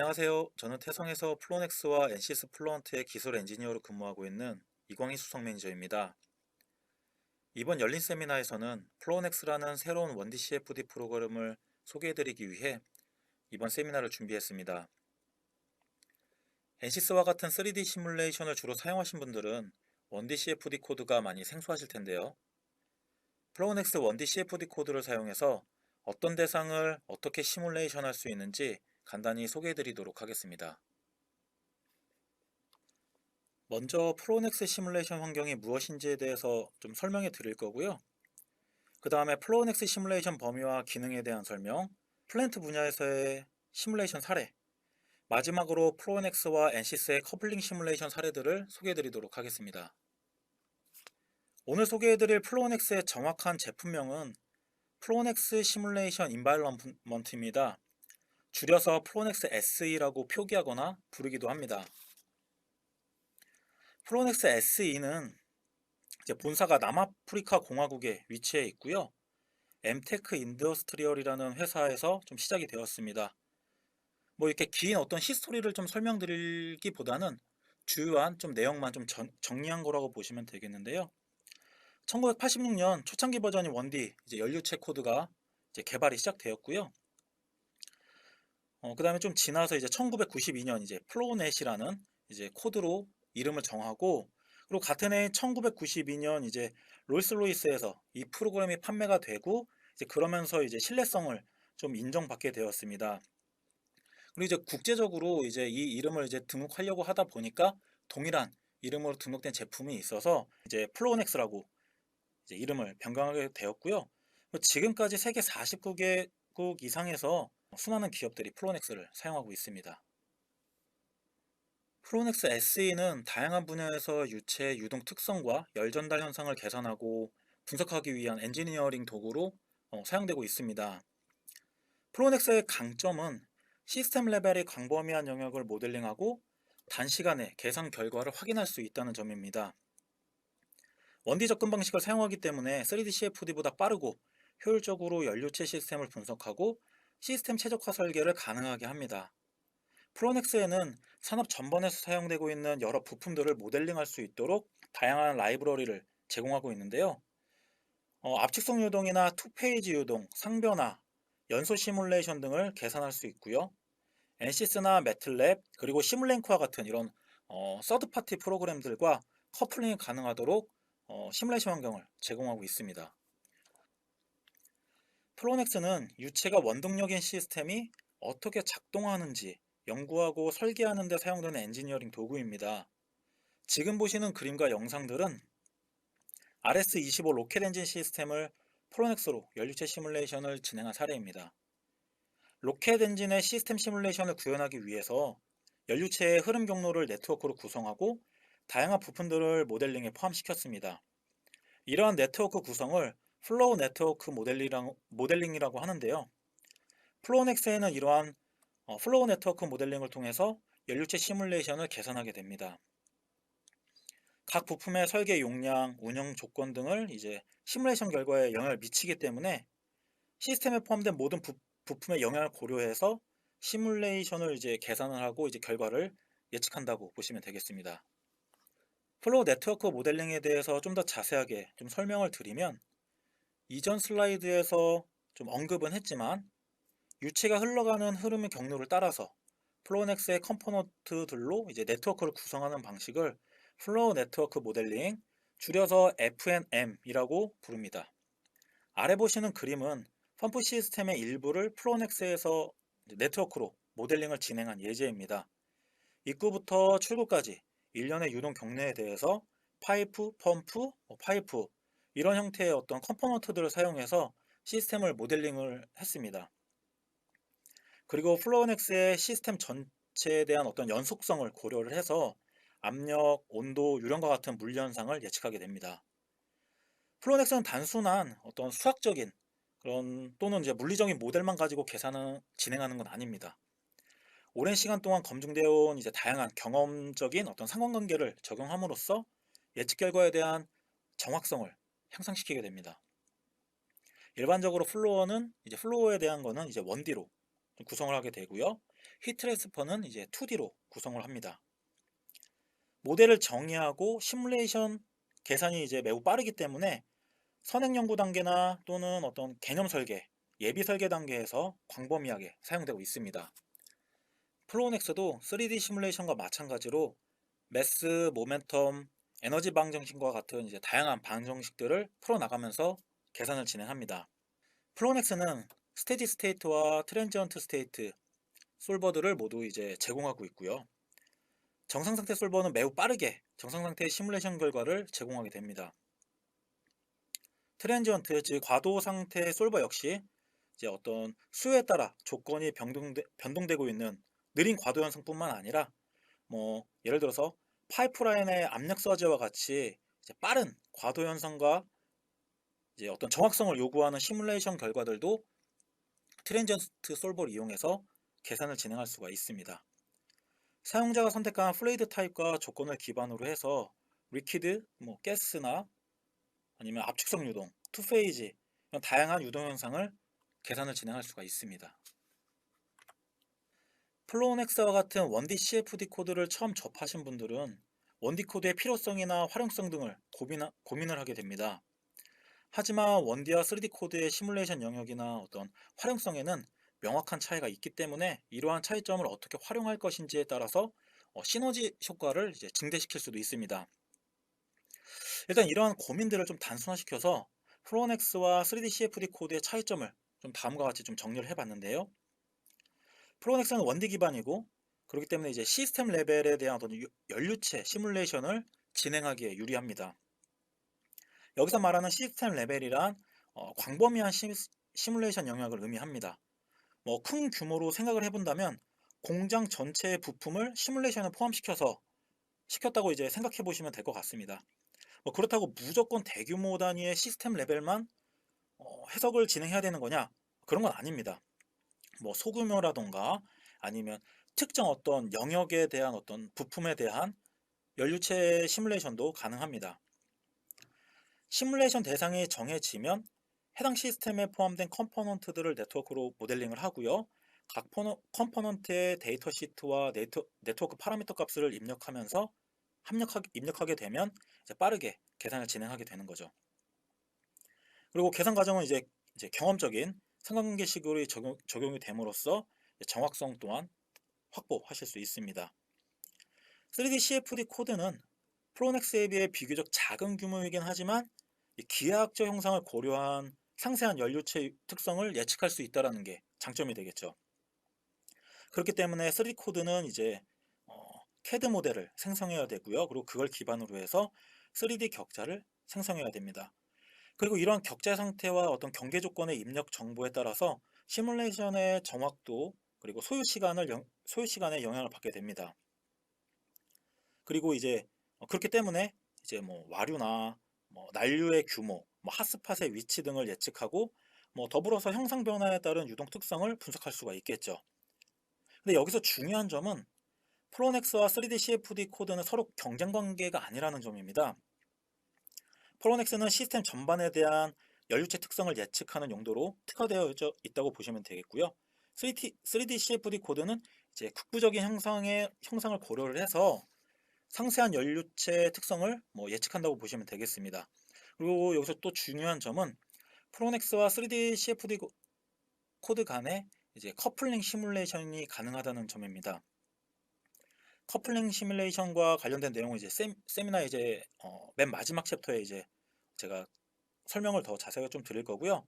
안녕하세요. 저는 태성에서 플로넥스와 NCS 플루언트의 기술 엔지니어로 근무하고 있는 이광희 수석 매니저입니다. 이번 열린 세미나에서는 플로넥스라는 새로운 1D CFD 프로그램을 소개해드리기 위해 이번 세미나를 준비했습니다. NCS와 같은 3D 시뮬레이션을 주로 사용하신 분들은 1D CFD 코드가 많이 생소하실 텐데요. 플로넥스 1D CFD 코드를 사용해서 어떤 대상을 어떻게 시뮬레이션 할 수 있는지 간단히 소개해 드리도록 하겠습니다. 먼저 프로넥스 시뮬레이션 환경이 무엇인지에 대해서 좀 설명해 드릴 거고요. 그 다음에 플로넥스 시뮬레이션 범위와 기능에 대한 설명, 플랜트 분야에서의 시뮬레이션 사례, 마지막으로 플로넥스와 NCS의 커플링 시뮬레이션 사례들을 소개해 드리도록 하겠습니다. 오늘 소개해 드릴 플로넥스의 정확한 제품명은 플로넥스 시뮬레이션 인바이러먼트입니다. 줄여서 프로넥스 SE라고 표기하거나 부르기도 합니다. 프로넥스 SE는 본사가 남아프리카 공화국에 위치해 있고요. 엠테크 인더스트리얼이라는 회사에서 좀 시작이 되었습니다. 뭐 이렇게 긴 어떤 히스토리를 좀 설명드리기보다는 주요한 좀 내용만 좀 전, 정리한 거라고 보시면 되겠는데요. 1986년 초창기 버전인 원디 이제 연료체 코드가 이제 개발이 시작되었고요. 어, 그 다음에 좀 지나서 이제 1992년 이제 플로넷이라는 이제 코드로 이름을 정하고 그리고 같은 해 1992년 이제 롤스로이스에서 이 프로그램이 판매가 되고 이제 그러면서 이제 신뢰성을 좀 인정받게 되었습니다. 그리고 이제 국제적으로 이제 이 이름을 이제 등록하려고 하다 보니까 동일한 이름으로 등록된 제품이 있어서 이제 플로넥스라고 이제 이름을 변경하게 되었고요. 지금까지 세계 49개국 이상에서 수많은 기업들이 플로넥스를 사용하고 있습니다. 플로넥스 SE는 다양한 분야에서 유체 유동 특성과 열 전달 현상을 계산하고 분석하기 위한 엔지니어링 도구로 어, 사용되고 있습니다. 플로넥스의 강점은 시스템 레벨의 광범위한 영역을 모델링하고 단시간에 계산 결과를 확인할 수 있다는 점입니다. 원디 접근 방식을 사용하기 때문에 3D CFD보다 빠르고 효율적으로 연료체 시스템을 분석하고 시스템 최적화 설계를 가능하게 합니다. 프로넥스에는 산업 전반에서 사용되고 있는 여러 부품들을 모델링할 수 있도록 다양한 라이브러리를 제공하고 있는데요. 어, 압축성 유동이나 투페이지 유동, 상변화, 연소 시뮬레이션 등을 계산할 수 있고요. NCS나 매틀랩 그리고 시뮬랭크와 같은 이런 어, 서드파티 프로그램들과 커플링이 가능하도록 어, 시뮬레이션 환경을 제공하고 있습니다. 플로넥스는 유체가 원동력인 시스템이 어떻게 작동하는지 연구하고 설계하는 데 사용되는 엔지니어링 도구입니다. 지금 보시는 그림과 영상들은 RS-25 로켓 엔진 시스템을 프로넥스로 연료체 시뮬레이션을 진행한 사례입니다. 로켓 엔진의 시스템 시뮬레이션을 구현하기 위해서 연료체의 흐름 경로를 네트워크로 구성하고 다양한 부품들을 모델링에 포함시켰습니다. 이러한 네트워크 구성을 플로우 네트워크 모델링이라고 하는데요. 플로우넥스에는 이러한 어, 플로우 네트워크 모델링을 통해서 연료체 시뮬레이션을 계산하게 됩니다. 각 부품의 설계 용량, 운영 조건 등을 이제 시뮬레이션 결과에 영향을 미치기 때문에 시스템에 포함된 모든 부, 부품의 영향을 고려해서 시뮬레이션을 이제 계산을 하고 이제 결과를 예측한다고 보시면 되겠습니다. 플로우 네트워크 모델링에 대해서 좀 더 자세하게 좀 설명을 드리면 이전 슬라이드에서 좀 언급은 했지만 유체가 흘러가는 흐름의 경로를 따라서 플로넥스의 컴포넌트들로 이제 네트워크를 구성하는 방식을 플로우 네트워크 모델링, 줄여서 FNM이라고 부릅니다. 아래 보시는 그림은 펌프 시스템의 일부를 플로넥스에서 네트워크로 모델링을 진행한 예제입니다. 입구부터 출구까지 일련의 유동 경로에 대해서 파이프, 펌프, 뭐 파이프, 이런 형태의 어떤 컴포넌트들을 사용해서 시스템을 모델링을 했습니다. 그리고 플로우넥스의 시스템 전체에 대한 어떤 연속성을 고려를 해서 압력, 온도, 유령과 같은 물 현상을 예측하게 됩니다. 플로우넥스는 단순한 어떤 수학적인 그런 또는 이제 물리적인 모델만 가지고 계산을 진행하는 건 아닙니다. 오랜 시간 동안 검증되어 온 이제 다양한 경험적인 어떤 상관관계를 적용함으로써 예측 결과에 대한 정확성을 향상시키게 됩니다. 일반적으로 플로어는 이제 플로어에 대한 거는 이제 원디로 구성을 하게 되고요. 히트레스퍼는 이제 2D로 구성을 합니다. 모델을 정의하고 시뮬레이션 계산이 이제 매우 빠르기 때문에 선행 연구 단계나 또는 어떤 개념 설계, 예비 설계 단계에서 광범위하게 사용되고 있습니다. 플로우넥스도 3D 시뮬레이션과 마찬가지로 매스, 모멘텀, 에너지 방정식과 같은 이제 다양한 방정식들을 풀어나가면서 계산을 진행합니다. 플로우넥스는 스테디 스테이트와 트랜지언트 스테이트 솔버들을 모두 이제 제공하고 있고요. 정상 상태 솔버는 매우 빠르게 정상 상태의 시뮬레이션 결과를 제공하게 됩니다. 트랜지언트 즉 과도 상태 솔버 역시 이제 어떤 수요에 따라 조건이 변동되, 변동되고 있는 느린 과도 현상뿐만 아니라 뭐 예를 들어서 파이프라인의 압력 서지와 같이 이제 빠른 과도 현상과 이제 어떤 정확성을 요구하는 시뮬레이션 결과들도 트랜지언트 솔버를 이용해서 계산을 진행할 수가 있습니다. 사용자가 선택한 플레이드 타입과 조건을 기반으로 해서 리퀴드, 뭐 가스나 아니면 압축성 유동, 투페이지 이런 다양한 유동 현상을 계산을 진행할 수가 있습니다. 플로우넥스와 같은 1D CFD 코드를 처음 접하신 분들은 1D 코드의 필요성이나 활용성 등을 고민, 고민을 하게 됩니다. 하지만 1D와 3D 코드의 시뮬레이션 영역이나 어떤 활용성에는 명확한 차이가 있기 때문에 이러한 차이점을 어떻게 활용할 것인지에 따라서 어, 시너지 효과를 이제 증대시킬 수도 있습니다. 일단 이러한 고민들을 좀 단순화시켜서 프로넥스와 3D CFD 코드의 차이점을 좀 다음과 같이 좀 정리를 해봤는데요. 프로넥스는 원디 기반이고 그렇기 때문에 이제 시스템 레벨에 대한 어떤 연료체 시뮬레이션을 진행하기에 유리합니다. 여기서 말하는 시스템 레벨이란 어, 광범위한 시, 시뮬레이션 영역을 의미합니다. 뭐 큰 규모로 생각을 해본다면 공장 전체의 부품을 시뮬레이션에 포함시켜서 시켰다고 이제 생각해 보시면 될 것 같습니다. 뭐 그렇다고 무조건 대규모 단위의 시스템 레벨만 어, 해석을 진행해야 되는 거냐? 그런 건 아닙니다. 뭐 소규모라던가 아니면 특정 어떤 영역에 대한 어떤 부품에 대한 연료체 시뮬레이션도 가능합니다. 시뮬레이션 대상이 정해지면 해당 시스템에 포함된 컴포넌트들을 네트워크로 모델링을 하고요. 각 컴포넌트의 데이터 시트와 네트, 네트워크 파라미터 값을 입력하면서 입력하게 되면 빠르게 계산을 진행하게 되는 거죠. 그리고 계산 과정은 이제, 이제 경험적인 상관관계식으로 적용, 적용이 됨으로써 정확성 또한 확보하실 수 있습니다. 3D CFD 코드는 프로넥스에 비해 비교적 작은 규모이긴 하지만 기하학적 형상을 고려한 상세한 연료체 특성을 예측할 수 있다는 게 장점이 되겠죠. 그렇기 때문에 3D 코드는 이제 어, CAD 모델을 생성해야 되고요. 그리고 그걸 기반으로 해서 3D 격자를 생성해야 됩니다. 그리고 이러한 격자 상태와 어떤 경계 조건의 입력 정보에 따라서 시뮬레이션의 정확도 그리고 소요 시간을 소요 시간에 영향을 받게 됩니다. 그리고 이제 어, 그렇기 때문에 이제 뭐 와류나 뭐 난류의 규모, 뭐 핫스팟의 위치 등을 예측하고 뭐 더불어서 형상 변화에 따른 유동 특성을 분석할 수가 있겠죠. 근데 여기서 중요한 점은 프로넥스와 3D CFD 코드는 서로 경쟁 관계가 아니라는 점입니다. 프로넥스는 시스템 전반에 대한 연료체 특성을 예측하는 용도로 특화되어 있다고 보시면 되겠고요. 3D, 3D CFD 코드는 이제 국부적인 형상의 형상을 고려를 해서 상세한 연료체 특성을 뭐 예측한다고 보시면 되겠습니다. 그리고 여기서 또 중요한 점은 프로넥스와 3D CFD 코드 간에 이제 커플링 시뮬레이션이 가능하다는 점입니다. 커플링 시뮬레이션과 관련된 내용은 이제 세, 세미나 이제 어, 맨 마지막 챕터에 이제 제가 설명을 더 자세하게 좀 드릴 거고요.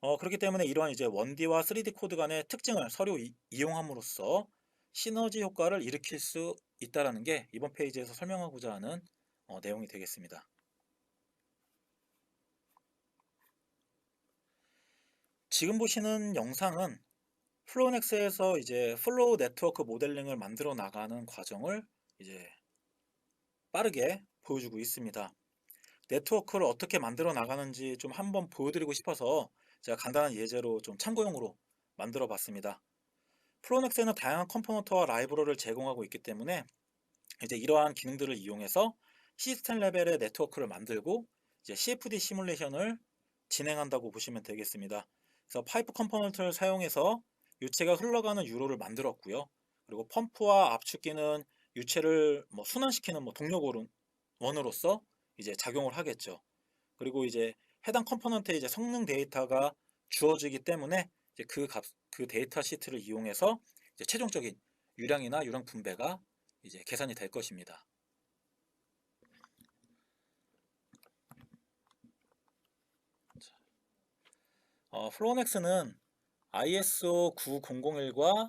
어, 그렇기 때문에 이러한 이제 1D와 3D 코드 간의 특징을 서로 이, 이용함으로써 시너지 효과를 일으킬 수 있다라는 게 이번 페이지에서 설명하고자 하는 어, 내용이 되겠습니다. 지금 보시는 영상은 플로우넥스에서 이제 플로우 네트워크 모델링을 만들어 나가는 과정을 이제 빠르게 보여주고 있습니다. 네트워크를 어떻게 만들어 나가는지 좀 한번 보여드리고 싶어서 제가 간단한 예제로 좀 참고용으로 만들어 봤습니다. 플로넥스에는 다양한 컴포넌트와 라이브러를 제공하고 있기 때문에 이제 이러한 기능들을 이용해서 시스템 레벨의 네트워크를 만들고 이제 CFD 시뮬레이션을 진행한다고 보시면 되겠습니다. 그래서 파이프 컴포넌트를 사용해서 유체가 흘러가는 유로를 만들었고요. 그리고 펌프와 압축기는 유체를 뭐 순환시키는 뭐 동력원으로서 이제 작용을 하겠죠. 그리고 이제 해당 컴포넌트의 이제 성능 데이터가 주어지기 때문에 이제 그 값, 그 데이터 시트를 이용해서 이제 최종적인 유량이나 유량 분배가 이제 계산이 될 것입니다. 어, 플로넥스는 ISO 9001과